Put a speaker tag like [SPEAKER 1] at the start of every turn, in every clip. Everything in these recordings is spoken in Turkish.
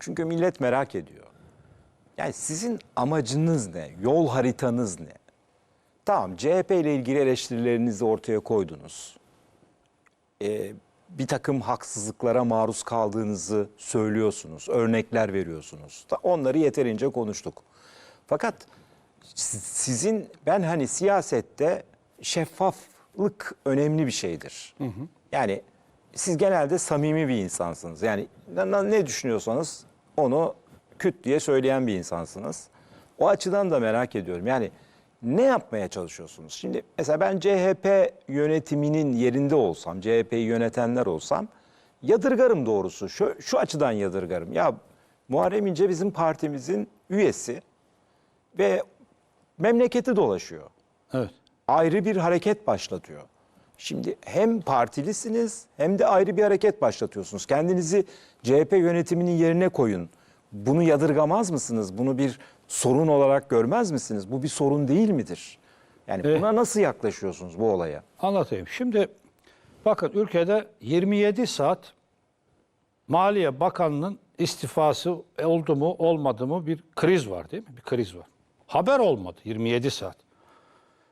[SPEAKER 1] Çünkü millet merak ediyor. Yani sizin amacınız ne? Yol haritanız ne? Tamam CHP ile ilgili eleştirilerinizi ortaya koydunuz. Ee, bir takım haksızlıklara maruz kaldığınızı söylüyorsunuz. Örnekler veriyorsunuz. Onları yeterince konuştuk. Fakat siz- sizin ben hani siyasette şeffaflık önemli bir şeydir. Yani siz genelde samimi bir insansınız. Yani ne düşünüyorsanız onu küt diye söyleyen bir insansınız. O açıdan da merak ediyorum. Yani ne yapmaya çalışıyorsunuz? Şimdi mesela ben CHP yönetiminin yerinde olsam, CHP'yi yönetenler olsam yadırgarım doğrusu. Şu, şu açıdan yadırgarım. Ya Muharrem İnce bizim partimizin üyesi ve memleketi dolaşıyor
[SPEAKER 2] Evet.
[SPEAKER 1] ayrı bir hareket başlatıyor. Şimdi hem partilisiniz hem de ayrı bir hareket başlatıyorsunuz. Kendinizi CHP yönetiminin yerine koyun. Bunu yadırgamaz mısınız? Bunu bir sorun olarak görmez misiniz? Bu bir sorun değil midir? Yani
[SPEAKER 2] Evet.
[SPEAKER 1] buna nasıl yaklaşıyorsunuz bu olaya?
[SPEAKER 2] Anlatayım. Şimdi bakın ülkede 27 saat Maliye Bakanı'nın istifası oldu mu olmadı mı bir kriz var değil mi? Bir kriz var. Haber olmadı 27 saat.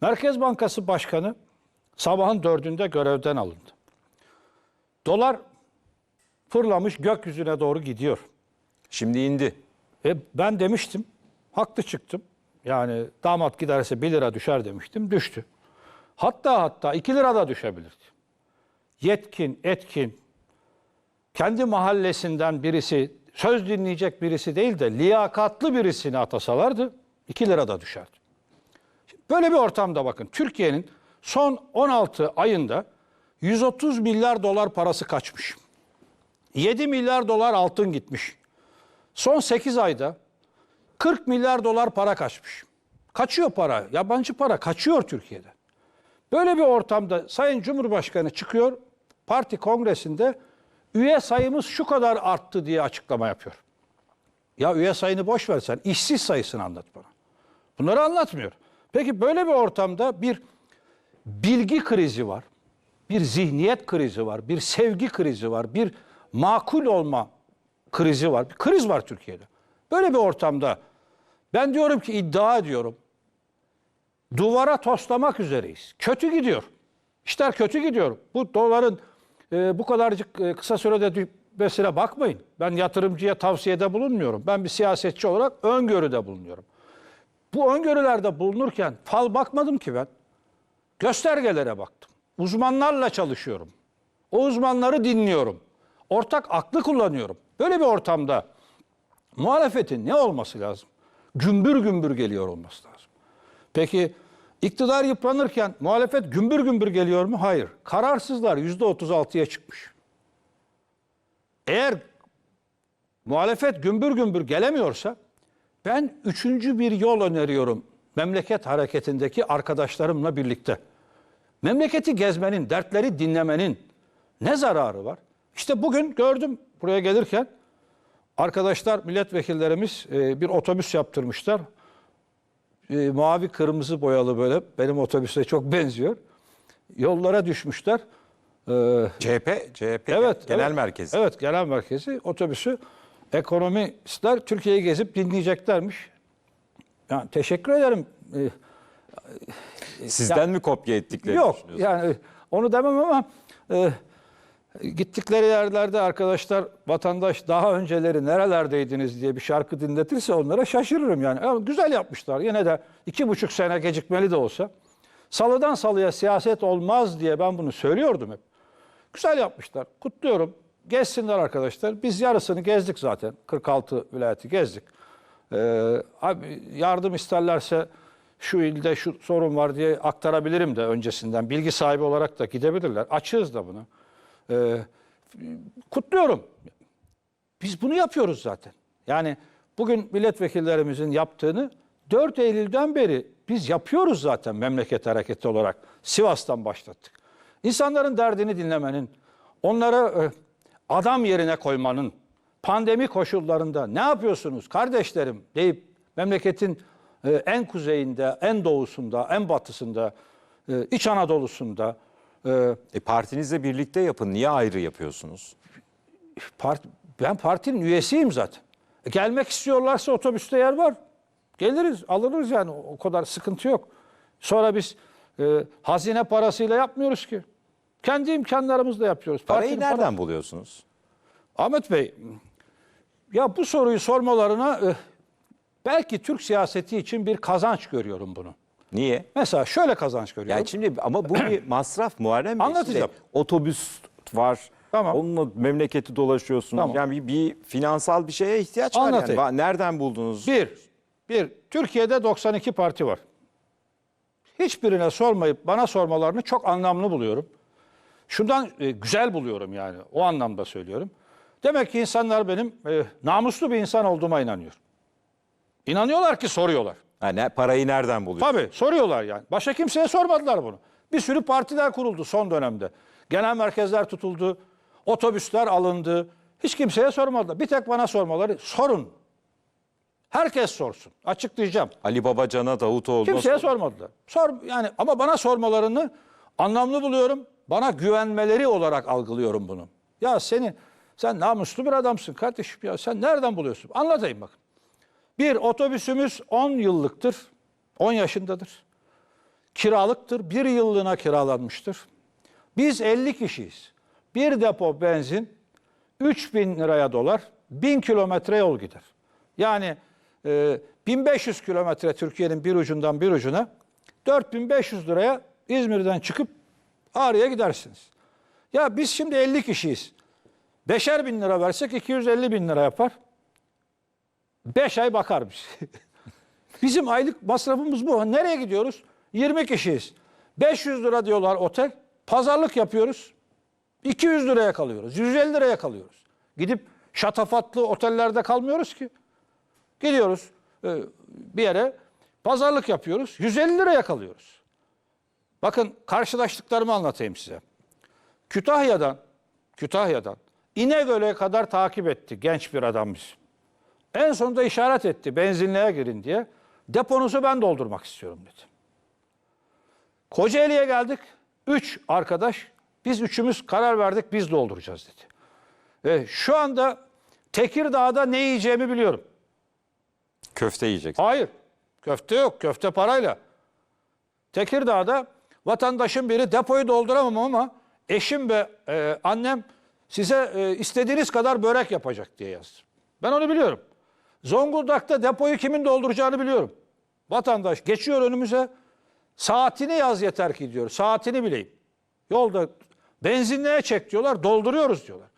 [SPEAKER 2] Merkez Bankası Başkanı sabahın dördünde görevden alındı. Dolar fırlamış gökyüzüne doğru gidiyor.
[SPEAKER 1] Şimdi indi.
[SPEAKER 2] E ben demiştim, haklı çıktım. Yani damat giderse 1 lira düşer demiştim, düştü. Hatta hatta 2 lira da düşebilirdi. Yetkin, etkin, kendi mahallesinden birisi, söz dinleyecek birisi değil de liyakatlı birisini atasalardı 2 lira da düşerdi. Böyle bir ortamda bakın Türkiye'nin son 16 ayında 130 milyar dolar parası kaçmış. 7 milyar dolar altın gitmiş. Son 8 ayda 40 milyar dolar para kaçmış. Kaçıyor para. Yabancı para kaçıyor Türkiye'den. Böyle bir ortamda Sayın Cumhurbaşkanı çıkıyor parti kongresinde üye sayımız şu kadar arttı diye açıklama yapıyor. Ya üye sayını boş versen işsiz sayısını anlat bana. Bunları anlatmıyor. Peki böyle bir ortamda bir bilgi krizi var. Bir zihniyet krizi var. Bir sevgi krizi var. Bir makul olma krizi var. Bir kriz var Türkiye'de. Böyle bir ortamda ben diyorum ki iddia ediyorum. Duvara toslamak üzereyiz. Kötü gidiyor. İşler kötü gidiyor. Bu doların e, bu kadarcık e, kısa sürede düşmesine bakmayın. Ben yatırımcıya tavsiyede bulunmuyorum. Ben bir siyasetçi olarak öngörüde bulunuyorum. Bu öngörülerde bulunurken fal bakmadım ki ben. Göstergelere baktım. Uzmanlarla çalışıyorum. O uzmanları dinliyorum. Ortak aklı kullanıyorum. Böyle bir ortamda muhalefetin ne olması lazım? Gümbür gümbür geliyor olması lazım. Peki iktidar yıpranırken muhalefet gümbür gümbür geliyor mu? Hayır. Kararsızlar %36'ya çıkmış. Eğer muhalefet gümbür gümbür gelemiyorsa ben üçüncü bir yol öneriyorum memleket hareketindeki arkadaşlarımla birlikte. Memleketi gezmenin, dertleri dinlemenin ne zararı var? İşte bugün gördüm buraya gelirken arkadaşlar, milletvekillerimiz e, bir otobüs yaptırmışlar. E, mavi kırmızı boyalı böyle benim otobüse çok benziyor. Yollara düşmüşler. E,
[SPEAKER 1] CHP, CHP
[SPEAKER 2] Evet.
[SPEAKER 1] genel
[SPEAKER 2] evet.
[SPEAKER 1] merkezi.
[SPEAKER 2] Evet, genel merkezi otobüsü ekonomistler Türkiye'yi gezip dinleyeceklermiş. Yani teşekkür ederim. Ee,
[SPEAKER 1] Sizden mi kopya ettiklerini
[SPEAKER 2] Yok yani onu demem ama e, gittikleri yerlerde arkadaşlar vatandaş daha önceleri nerelerdeydiniz diye bir şarkı dinletirse onlara şaşırırım yani. Ama güzel yapmışlar. Yine de iki buçuk sene gecikmeli de olsa. Salıdan salıya siyaset olmaz diye ben bunu söylüyordum hep. Güzel yapmışlar. Kutluyorum. Gezsinler arkadaşlar. Biz yarısını gezdik zaten. 46 vilayeti gezdik. Ee, abi yardım isterlerse şu ilde şu sorun var diye aktarabilirim de öncesinden. Bilgi sahibi olarak da gidebilirler. Açığız da bunu. Ee, kutluyorum. Biz bunu yapıyoruz zaten. Yani bugün milletvekillerimizin yaptığını 4 Eylül'den beri biz yapıyoruz zaten memleket hareketi olarak. Sivas'tan başlattık. İnsanların derdini dinlemenin, onları e, adam yerine koymanın, pandemi koşullarında ne yapıyorsunuz kardeşlerim deyip memleketin en kuzeyinde, en doğusunda, en batısında, e, İç Anadolu'sunda, e,
[SPEAKER 1] E, partinizle birlikte yapın. Niye ayrı yapıyorsunuz?
[SPEAKER 2] part, ben partinin üyesiyim zaten. E, gelmek istiyorlarsa otobüste yer var. Geliriz, alırız yani. O kadar sıkıntı yok. Sonra biz e, hazine parasıyla yapmıyoruz ki. Kendi imkanlarımızla yapıyoruz.
[SPEAKER 1] Parayı
[SPEAKER 2] Partinin
[SPEAKER 1] nereden buluyorsunuz?
[SPEAKER 2] Ahmet Bey, ya bu soruyu sormalarına e, belki Türk siyaseti için bir kazanç görüyorum bunu.
[SPEAKER 1] Niye?
[SPEAKER 2] Mesela şöyle kazanç görüyorum.
[SPEAKER 1] Yani şimdi ama bu bir masraf Muharrem Bey.
[SPEAKER 2] Anlatacağım.
[SPEAKER 1] Şimdi Otobüs var.
[SPEAKER 2] Tamam.
[SPEAKER 1] Onunla memleketi dolaşıyorsunuz.
[SPEAKER 2] Tamam.
[SPEAKER 1] Yani bir, bir finansal bir şeye ihtiyaç var
[SPEAKER 2] Anlatayım.
[SPEAKER 1] yani. Va- Nereden buldunuz?
[SPEAKER 2] Bir, bir, Türkiye'de 92 parti var. Hiçbirine sormayıp bana sormalarını çok anlamlı buluyorum. Şundan e, güzel buluyorum yani. O anlamda söylüyorum. Demek ki insanlar benim e, namuslu bir insan olduğuma inanıyor. İnanıyorlar ki soruyorlar.
[SPEAKER 1] Ha, ne, parayı nereden buluyorsunuz?
[SPEAKER 2] Tabii soruyorlar yani. Başka kimseye sormadılar bunu. Bir sürü partiler kuruldu son dönemde. Genel merkezler tutuldu. Otobüsler alındı. Hiç kimseye sormadılar. Bir tek bana sormaları. Sorun. Herkes sorsun. Açıklayacağım.
[SPEAKER 1] Ali Babacan'a, Davutoğlu'na
[SPEAKER 2] Kimseye
[SPEAKER 1] sor-
[SPEAKER 2] sormadılar. Sor yani ama bana sormalarını anlamlı buluyorum. Bana güvenmeleri olarak algılıyorum bunu. Ya seni sen namuslu bir adamsın kardeşim ya sen nereden buluyorsun? Anlatayım bakın. Bir otobüsümüz 10 yıllıktır. 10 yaşındadır. Kiralıktır. Bir yıllığına kiralanmıştır. Biz 50 kişiyiz. Bir depo benzin 3000 liraya dolar 1000 kilometre yol gider. Yani e, 1500 kilometre Türkiye'nin bir ucundan bir ucuna 4500 liraya İzmir'den çıkıp Ağrı'ya gidersiniz. Ya biz şimdi 50 kişiyiz. Beşer bin lira versek 250 bin lira yapar. 5 ay bakar biz. Bizim aylık masrafımız bu. Nereye gidiyoruz? 20 kişiyiz. 500 lira diyorlar otel. Pazarlık yapıyoruz. 200 liraya kalıyoruz. 150 liraya kalıyoruz. Gidip şatafatlı otellerde kalmıyoruz ki. Gidiyoruz e, bir yere pazarlık yapıyoruz. 150 liraya kalıyoruz. Bakın karşılaştıklarımı anlatayım size. Kütahya'dan Kütahya'dan İnegöl'e kadar takip etti genç bir adam. En sonunda işaret etti benzinliğe girin diye. Deponuzu ben doldurmak istiyorum dedi. Kocaeli'ye geldik. Üç arkadaş. Biz üçümüz karar verdik biz dolduracağız dedi. Ve şu anda Tekirdağ'da ne yiyeceğimi biliyorum.
[SPEAKER 1] Köfte yiyeceksin.
[SPEAKER 2] Hayır. Köfte yok. Köfte parayla. Tekirdağ'da vatandaşın biri depoyu dolduramam ama eşim ve e, annem size e, istediğiniz kadar börek yapacak diye yazdı. Ben onu biliyorum. Zonguldak'ta depoyu kimin dolduracağını biliyorum. Vatandaş geçiyor önümüze. Saatini yaz yeter ki diyor. Saatini bileyim. Yolda benzinliğe çek diyorlar. Dolduruyoruz diyorlar.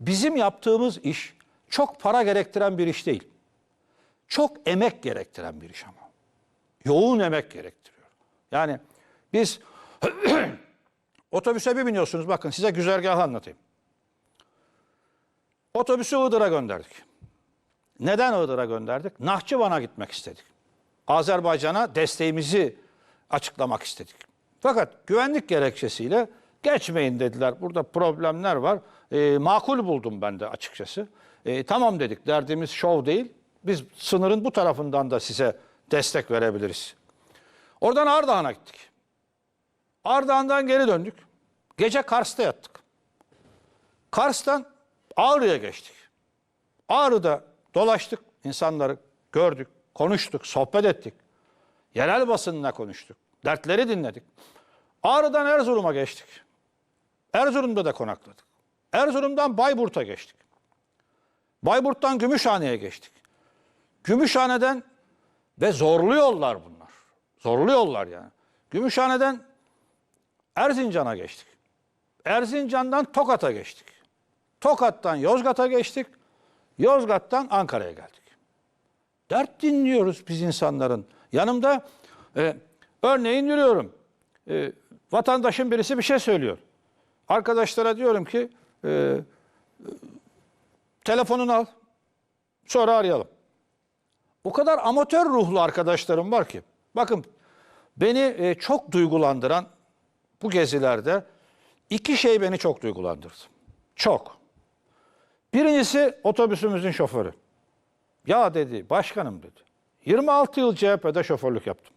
[SPEAKER 2] Bizim yaptığımız iş çok para gerektiren bir iş değil. Çok emek gerektiren bir iş ama. Yoğun emek gerektiriyor. Yani biz otobüse bir biniyorsunuz. Bakın size güzergahı anlatayım. Otobüsü Iğdır'a gönderdik. Neden Iğdır'a gönderdik? Nahçıvan'a gitmek istedik. Azerbaycan'a desteğimizi açıklamak istedik. Fakat güvenlik gerekçesiyle geçmeyin dediler. Burada problemler var. E, makul buldum ben de açıkçası. E, tamam dedik derdimiz şov değil. Biz sınırın bu tarafından da size destek verebiliriz. Oradan Ardahan'a gittik. Ardahan'dan geri döndük. Gece Kars'ta yattık. Kars'tan Ağrı'ya geçtik. Ağrı'da dolaştık, insanları gördük, konuştuk, sohbet ettik. Yerel basınla konuştuk, dertleri dinledik. Ağrı'dan Erzurum'a geçtik. Erzurum'da da konakladık. Erzurum'dan Bayburt'a geçtik. Bayburt'tan Gümüşhane'ye geçtik. Gümüşhane'den ve zorlu yollar bunlar. Zorlu yollar yani. Gümüşhane'den Erzincan'a geçtik. Erzincan'dan Tokat'a geçtik. Tokat'tan Yozgat'a geçtik. Yozgat'tan Ankara'ya geldik. Dert dinliyoruz biz insanların. Yanımda e, örneğin yürüyorum. E, vatandaşın birisi bir şey söylüyor. Arkadaşlara diyorum ki e, e, telefonunu al. Sonra arayalım. O kadar amatör ruhlu arkadaşlarım var ki. Bakın beni e, çok duygulandıran bu gezilerde iki şey beni çok duygulandırdı. Çok. Birincisi otobüsümüzün şoförü. Ya dedi başkanım dedi. 26 yıl CHP'de şoförlük yaptım.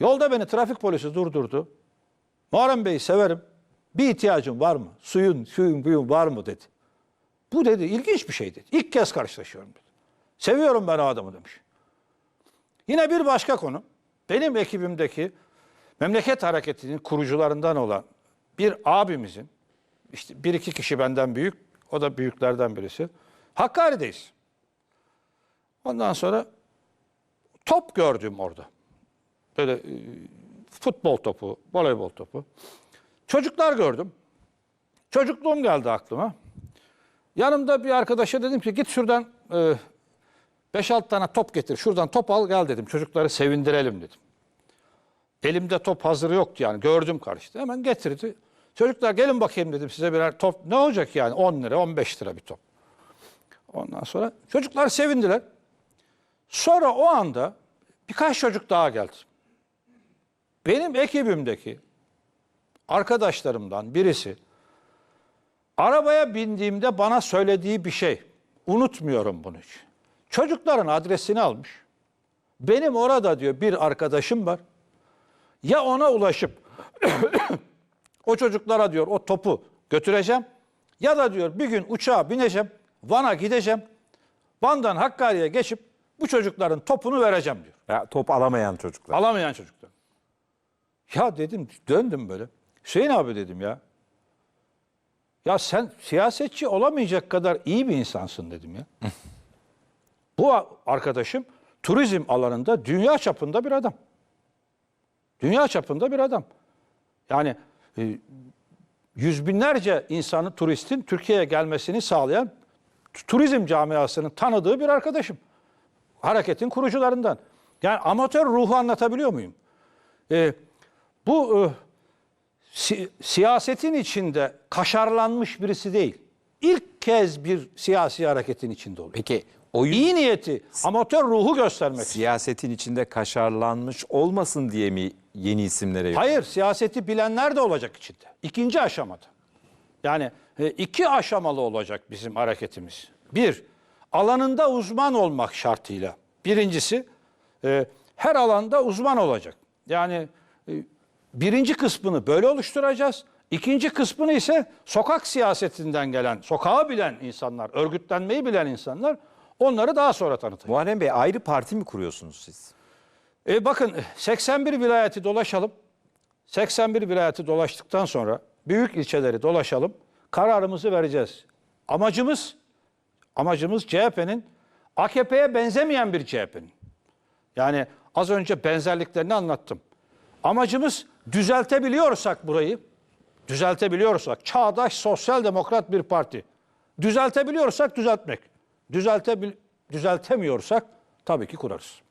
[SPEAKER 2] Yolda beni trafik polisi durdurdu. Muharrem Bey'i severim. Bir ihtiyacın var mı? Suyun, suyun, buyun var mı dedi. Bu dedi ilginç bir şey dedi. İlk kez karşılaşıyorum dedi. Seviyorum ben adamı demiş. Yine bir başka konu. Benim ekibimdeki memleket hareketinin kurucularından olan bir abimizin, işte bir iki kişi benden büyük, o da büyüklerden birisi. Hakkari'deyiz. Ondan sonra top gördüm orada. Böyle e, futbol topu, voleybol topu. Çocuklar gördüm. Çocukluğum geldi aklıma. Yanımda bir arkadaşa dedim ki git şuradan e, 5-6 tane top getir. Şuradan top al gel dedim. Çocukları sevindirelim dedim. Elimde top hazır yoktu yani. Gördüm karşıda. Hemen getirdi. Çocuklar gelin bakayım dedim size birer top. Ne olacak yani 10 lira 15 lira bir top. Ondan sonra çocuklar sevindiler. Sonra o anda birkaç çocuk daha geldi. Benim ekibimdeki arkadaşlarımdan birisi arabaya bindiğimde bana söylediği bir şey. Unutmuyorum bunu hiç. Çocukların adresini almış. Benim orada diyor bir arkadaşım var. Ya ona ulaşıp o çocuklara diyor o topu götüreceğim ya da diyor bir gün uçağa bineceğim, Van'a gideceğim. Van'dan Hakkari'ye geçip bu çocukların topunu vereceğim diyor.
[SPEAKER 1] Ya, top alamayan çocuklar.
[SPEAKER 2] Alamayan çocuklar. Ya dedim döndüm böyle. Hüseyin abi dedim ya. Ya sen siyasetçi olamayacak kadar iyi bir insansın dedim ya. Bu arkadaşım turizm alanında dünya çapında bir adam. Dünya çapında bir adam. Yani e, yüz binlerce insanı turistin Türkiye'ye gelmesini sağlayan turizm camiasının tanıdığı bir arkadaşım. Hareketin kurucularından. Yani amatör ruhu anlatabiliyor muyum? E, bu e, si- siyasetin içinde kaşarlanmış birisi değil. İlk kez bir siyasi hareketin içinde oluyor.
[SPEAKER 1] Peki oyun
[SPEAKER 2] İyi niyeti, amatör ruhu göstermek.
[SPEAKER 1] siyasetin içinde kaşarlanmış olmasın diye mi yeni isimlere yok?
[SPEAKER 2] Hayır, siyaseti bilenler de olacak içinde. İkinci aşamada. Yani e, iki aşamalı olacak bizim hareketimiz. Bir, alanında uzman olmak şartıyla. Birincisi, e, her alanda uzman olacak. Yani e, birinci kısmını böyle oluşturacağız. İkinci kısmını ise sokak siyasetinden gelen, sokağı bilen insanlar, örgütlenmeyi bilen insanlar onları daha sonra tanıtacak.
[SPEAKER 1] Muharrem Bey ayrı parti mi kuruyorsunuz siz?
[SPEAKER 2] E bakın 81 vilayeti dolaşalım. 81 vilayeti dolaştıktan sonra büyük ilçeleri dolaşalım. Kararımızı vereceğiz. Amacımız amacımız CHP'nin AKP'ye benzemeyen bir CHP'nin. Yani az önce benzerliklerini anlattım. Amacımız düzeltebiliyorsak burayı, düzeltebiliyorsak çağdaş sosyal demokrat bir parti. Düzeltebiliyorsak düzeltmek. Düzeltebil düzeltemiyorsak tabii ki kurarız.